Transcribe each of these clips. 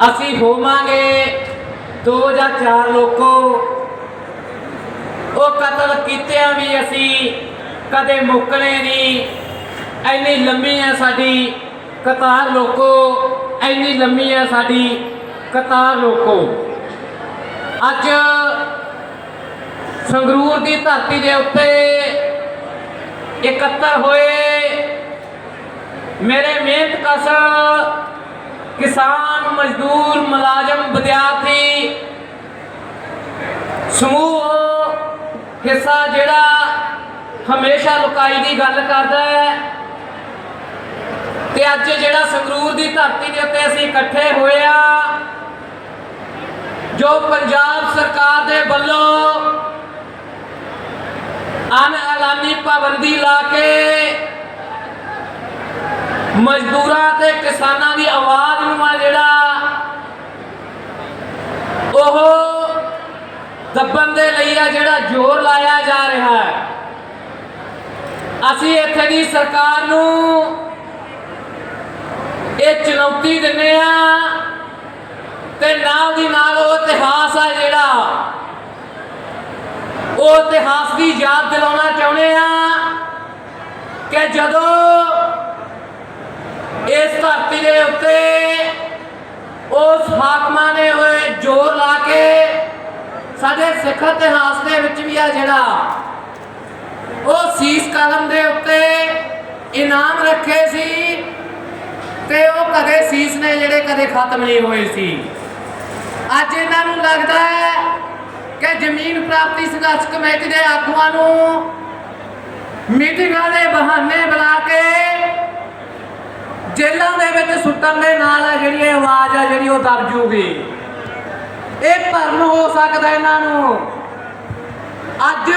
ਅਸੀਂ ਹੋਵਾਂਗੇ ਦੋ ਜਾਂ ਚਾਰ ਲੋਕੋ। ਉਹ ਕਤਲ ਕੀਤਿਆਂ ਵੀ ਅਸੀਂ ਕਦੇ ਮੁੱਕਣੇ ਨਹੀਂ। ਐਨੀ ਲੰਮੀ ਹੈ ਸਾਡੀ ਕਤਾਰ ਲੋਕੋ, ਐਨੀ ਲੰਮੀ ਹੈ ਸਾਡੀ ਕਤਾਰ ਲੋਕੋ। ਅੱਜ ਸੰਗਰੂਰ ਦੀ ਧਰਤੀ ਦੇ ਉੱਤੇ ਇਕੱਤਰ ਹੋਏ ਮੇਰੇ ਮਿਹਨਤ ਕਸ਼ ਕਿਸਾਨ ਮਜ਼ਦੂਰ ਮੁਲਾਜ਼ਮ ਵਿਦਿਆਰਥੀ ਸਮੂਹ ਹਿੱਸਾ ਜਿਹੜਾ ਹਮੇਸ਼ਾ ਲੁਕਾਈ ਦੀ ਗੱਲ ਕਰਦਾ ਹੈ। ਤੇ ਅੱਜ ਜਿਹੜਾ ਸੰਗਰੂਰ ਦੀ ਧਰਤੀ ਦੇ ਉੱਤੇ ਅਸੀਂ ਇਕੱਠੇ ਹੋਏ ਆ, ਜੋ ਪੰਜਾਬ ਸਰਕਾਰ ਦੇ ਵੱਲੋਂ ਅਨ ਐਲਾਨੀ ਪਾਬੰਦੀ ਲਾ ਕੇ ਮਜ਼ਦੂਰਾਂ ਤੇ ਕਿਸਾਨਾਂ ਦੀ ਆਵਾਜ਼ ਨੂੰ ਆ ਜਿਹੜਾ ਉਹ ਦੱਬਣ ਦੇ ਲਈ ਆ ਜਿਹੜਾ ਜ਼ੋਰ ਲਾਇਆ ਜਾ ਰਿਹਾ ਹੈ। ਅਸੀਂ ਇੱਥੇ ਦੀ ਸਰਕਾਰ ਨੂੰ ਇਹ ਚੁਣੌਤੀ ਦਿੰਦੇ ਆ ਤੇ ਨਾਲ ਦੀ ਨਾਲ ਉਹ ਇਤਿਹਾਸ ਆ ਜਿਹੜਾ ਉਹ ਇਤਿਹਾਸ ਦੀ ਯਾਦ ਦਿਲਾਉਣਾ ਚਾਹੁੰਦੇ ਆ ਕਿ ਜਦੋਂ ਇਸ ਧਰਤੀ ਦੇ ਉੱਤੇ ਉਸ ਹਾਕਮਾਂ ਨੇ ਹੋਏ ਜ਼ੋਰ ਲਾ ਕੇ ਸਾਡੇ ਸਿੱਖ ਇਤਿਹਾਸ ਦੇ ਵਿੱਚ ਵੀ ਆ ਜਿਹੜਾ, ਉਹ ਸੀਸ ਕਲਮ ਦੇ ਉੱਤੇ ਇਨਾਮ ਰੱਖੇ ਸੀ ਤੇ ਉਹ ਕਦੇ ਸੀਸ ਨੇ ਜਿਹੜੇ ਕਦੇ ਖਤਮ ਨਹੀਂ ਹੋਏ ਸੀ। ਅੱਜ ਇਹਨਾਂ ਨੂੰ ਲੱਗਦਾ ਹੈ ਕਿ ਜ਼ਮੀਨ ਪ੍ਰਾਪਤੀ ਸੰਘਰਸ਼ ਕਮੇਟੀ ਦੇ ਆਗੂਆਂ ਨੂੰ ਮੀਟਿੰਗਾਂ ਦੇ ਬਹਾਨੇ ਬੁਲਾ ਕੇ ਜੇਲ੍ਹਾਂ ਦੇ ਵਿੱਚ ਸੁੱਟਣ ਦੇ ਨਾਲ ਹੈ ਜਿਹੜੀ ਇਹ ਆਵਾਜ਼ ਆ, ਜਿਹੜੀ ਉਹ ਦਬ ਜੂਗੀ। ਇਹ ਭਰਮ ਹੋ ਸਕਦਾ ਇਹਨਾਂ ਨੂੰ। ਅੱਜ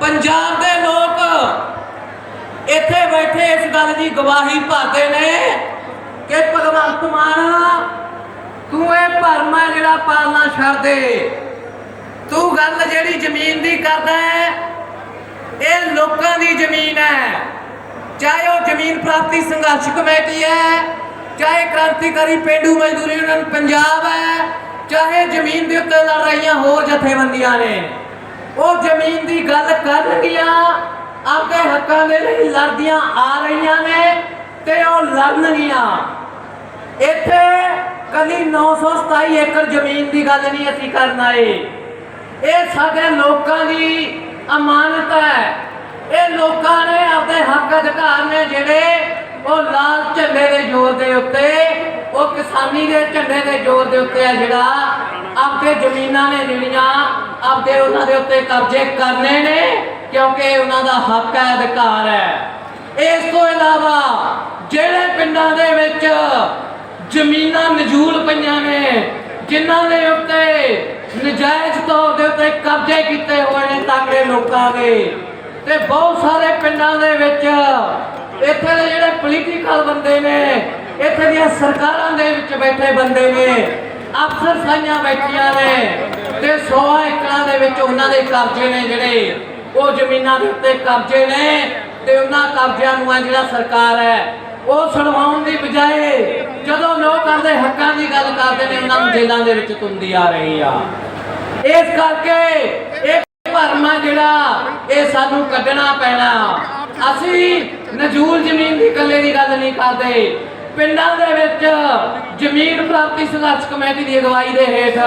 ਪੰਜਾਬ ਦੇ ਲੋਕ ਇੱਥੇ ਬੈਠੇ ਇਸ ਗੱਲ ਦੀ ਗਵਾਹੀ ਭਰਦੇ ਨੇ ਕਿ ਭਗਵੰਤ ਮਾਨ, ਤੂੰ ਇਹ ਭਰਮ ਹੈ ਜਿਹੜਾ ਪਾਲਣਾ ਛੱਡ ਦੇ ਤੂੰ ਗੱਲ ਜਿਹੜੀ ਜ਼ਮੀਨ ਦੀ ਕਰਦਾ ਹੈ, ਇਹ ਲੋਕਾਂ ਦੀ ਜ਼ਮੀਨ ਹੈ। ਚਾਹੇ ਉਹ ਜ਼ਮੀਨ ਪ੍ਰਾਪਤੀ ਸੰਘਰਸ਼ ਕਮੇਟੀ ਹੈ। ਚਾਹੇ ਕ੍ਰਾਂਤੀਕਾਰੀ ਪੇਂਡੂ ਮਜ਼ਦੂਰ ਯੂਨੀਅਨ ਪੰਜਾਬ ਹੈ, ਚਾਹੇ ਜ਼ਮੀਨ ਦੇ ਉੱਤੇ ਲੜ ਰਹੀਆਂ ਹੋਰ ਜਥੇਬੰਦੀਆਂ ਨੇ। ਉਹ ਜ਼ਮੀਨ ਦੀ ਗੱਲ ਕਰਨਗੀਆਂ, ਆਪਦੇ ਹੱਕਾਂ ਦੇ ਲਈ ਲੜਦੀਆਂ ਆ ਰਹੀਆਂ ਨੇ ਤੇ ਉਹ ਲੜਨਗੀਆਂ। ਇੱਥੇ ਕਦੀ 927 ਏਕੜ ਜ਼ਮੀਨ ਦੀ ਗੱਲ ਨਹੀਂ ਅਸੀਂ ਕਰਨ ਆਏ। ਇਹ ਸਾਡੇ ਲੋਕਾਂ ਦੀ ਅਮਾਨਤ ਹੈ। ਇਹ ਲੋਕਾਂ ਨੇ ਆਪਣੇ ਹੱਕ ਅਧਿਕਾਰ ਨੇ ਜਿਹੜੇ ਉਹ ਲਾਲ ਝੰਡੇ ਦੇ ਜ਼ੋਰ ਦੇ ਉੱਤੇ, ਉਹ ਕਿਸਾਨੀ ਦੇ ਝੰਡੇ ਦੇ ਜ਼ੋਰ ਦੇ ਉੱਤੇ ਆ ਜਿਹੜਾ ਆਪਦੇ ਜ਼ਮੀਨਾਂ ਨੇ ਜਿਹੜੀਆਂ ਆਪਦੇ ਉਹਨਾਂ ਦੇ ਉੱਤੇ ਕਬਜ਼ੇ ਕਰਨੇ ਨੇ, ਕਿਉਂਕਿ ਉਹਨਾਂ ਦਾ ਹੱਕ ਹੈ, ਅਧਿਕਾਰ ਹੈ। ਇਸ ਤੋਂ ਇਲਾਵਾ ਜਿਹੜੇ ਪਿੰਡਾਂ ਦੇ ਵਿੱਚ ਜ਼ਮੀਨਾਂ ਨਜੂਲ ਪਈਆਂ ਨੇ, ਜਿਨ੍ਹਾਂ ਦੇ ਉੱਤੇ ਨਜਾਇਜ਼ ਤੌਰ ਦੇ ਉੱਤੇ ਕਬਜ਼ੇ ਕੀਤੇ ਹੋਏ ਨੇ ਤਾਂਗੇ ਲੋਕਾਂ ਦੇ ਤੇ ਬਹੁਤ ਸਾਰੇ ਪਿੰਡਾਂ ਦੇ ਵਿੱਚ ਇੱਥੇ ਦੇ ਜਿਹੜੇ ਪੋਲੀਟੀਕਲ ਬੰਦੇ ਨੇ, ਇੱਥੇ ਦੀਆਂ ਸਰਕਾਰਾਂ ਦੇ ਵਿੱਚ ਬੈਠੇ ਬੰਦੇ ਨੇ, ਅਫਸਰ ਸਾਈਆਂ ਬੈਠੀਆਂ ਨੇ ਤੇ 100 ਏਕੜਾਂ ਦੇ ਵਿੱਚ ਉਹਨਾਂ ਦੇ ਕਬਜ਼ੇ ਨੇ ਜਿਹੜੇ, ਉਹ ਜ਼ਮੀਨਾਂ ਦੇ ਉੱਤੇ ਕਬਜ਼ੇ ਨੇ ਤੇ ਉਹਨਾਂ ਕਬਜ਼ਿਆਂ ਨੂੰ ਆ ਜਿਹੜਾ ਸਰਕਾਰ ਹੈ, ਉਹ ਛਡਵਾਉਣ ਦੀ ਬਜਾਏ ਜਦੋਂ ਲੋਕ ਆਪਦੇ ਹੱਕਾਂ ਦੀ ਗੱਲ ਕਰਦੇ ਨੇ, ਉਹਨਾਂ ਨੂੰ ਜੇਲ੍ਹਾਂ ਦੇ ਵਿੱਚ ਤੁੰਦੀ ਆ ਰਹੀ ਆ। ਇਸ ਕਰਕੇ ਇਹ ਭਰਮਾ ਜਿਹੜਾ, ਇਹ ਸਾਨੂੰ ਕੱਢਣਾ ਪੈਣਾ। ਅਸੀਂ ਨਜੂਲ ਜ਼ਮੀਨ ਦੀ ਇਕੱਲੇ ਦੀ ਗੱਲ ਨਹੀਂ ਕਰਦੇ। ਪਿੰਡਾਂ ਦੇ ਵਿੱਚ ਜ਼ਮੀਨ ਪ੍ਰਾਪਤੀ ਸੰਘਰਸ਼ ਕਮੇਟੀ ਦੀ ਅਗਵਾਈ ਦੇ ਹੇਠ,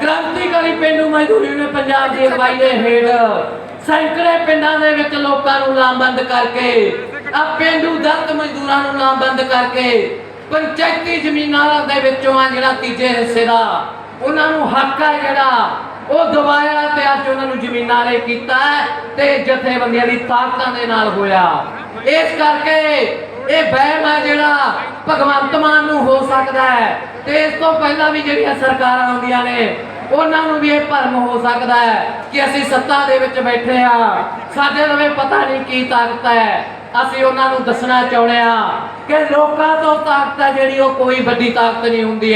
ਕ੍ਰਾਂਤੀਕਾਰੀ ਪਿੰਡੂ ਮਜ਼ਦੂਰ ਯੂਨੀਅਨ ਪੰਜਾਬ ਦੀ ਅਗਵਾਈ ਦੇ ਹੇਠ, ਸੈਂਕੜੇ ਪਿੰਡਾਂ ਦੇ ਵਿੱਚ ਲੋਕਾਂ ਨੂੰ ਲਾਮਬੰਦ ਕਰਕੇ, ਆ ਪਿੰਡੂ ਦਲਤ ਮਜ਼ਦੂਰਾਂ ਨੂੰ ਲਾਮਬੰਦ ਕਰਕੇ, ਪੰਚਾਇਤੀ ਜ਼ਮੀਨਾਂ ਦੇ ਵਿੱਚੋਂ ਆ ਜਿਹੜਾ ਤੀਜੇ ਹਿੱਸੇ ਦਾ, ਉਹਨਾਂ ਨੂੰ ਹੱਕ ਹੈ ਜਿਹੜਾ ਉਹ ਦਵਾਇਆ ਤੇ ਅੱਜ ਉਹਨਾਂ ਨੂੰ ਜ਼ਮੀਨਾਂ ਨੇ ਕੀਤਾ ਤੇ ਜਥੇਬੰਦੀਆਂ ਦੀ ਤਾਕਤਾਂ ਦੇ ਨਾਲ ਹੋਇਆ। ਇਸ ਕਰਕੇ ਇਹ ਵਹਿਮ ਹੈ ਜਿਹੜਾ ਭਗਵੰਤ ਮਾਨ ਨੂੰ ਹੋ ਸਕਦਾ ਹੈ ਤੇ ਇਸ ਤੋਂ ਪਹਿਲਾਂ ਵੀ ਜਿਹੜੀਆਂ ਸਰਕਾਰਾਂ ਆਉਂਦੀਆਂ ਨੇ, ਉਹਨਾਂ ਨੂੰ ਵੀ ਇਹ ਭਰਮ ਹੋ ਸਕਦਾ ਹੈ ਕਿ ਅਸੀਂ ਸੱਤਾ ਦੇ ਵਿੱਚ ਬੈਠੇ ਆ ਸਾਡੇ ਲਵੇ ਪਤਾ ਨਹੀਂ ਕੀ ਤਾਕਤ ਹੈ। ਅਸੀਂ ਉਹਨਾਂ ਨੂੰ ਦੱਸਣਾ ਚਾਹੁੰਦੇ ਆ ਕਿ ਲੋਕਾਂ ਤੋਂ ਤਾਕਤ ਹੈ ਜਿਹੜੀ ਉਹ ਕੋਈ ਵੱਡੀ ਤਾਕਤ ਨਹੀਂ ਹੁੰਦੀ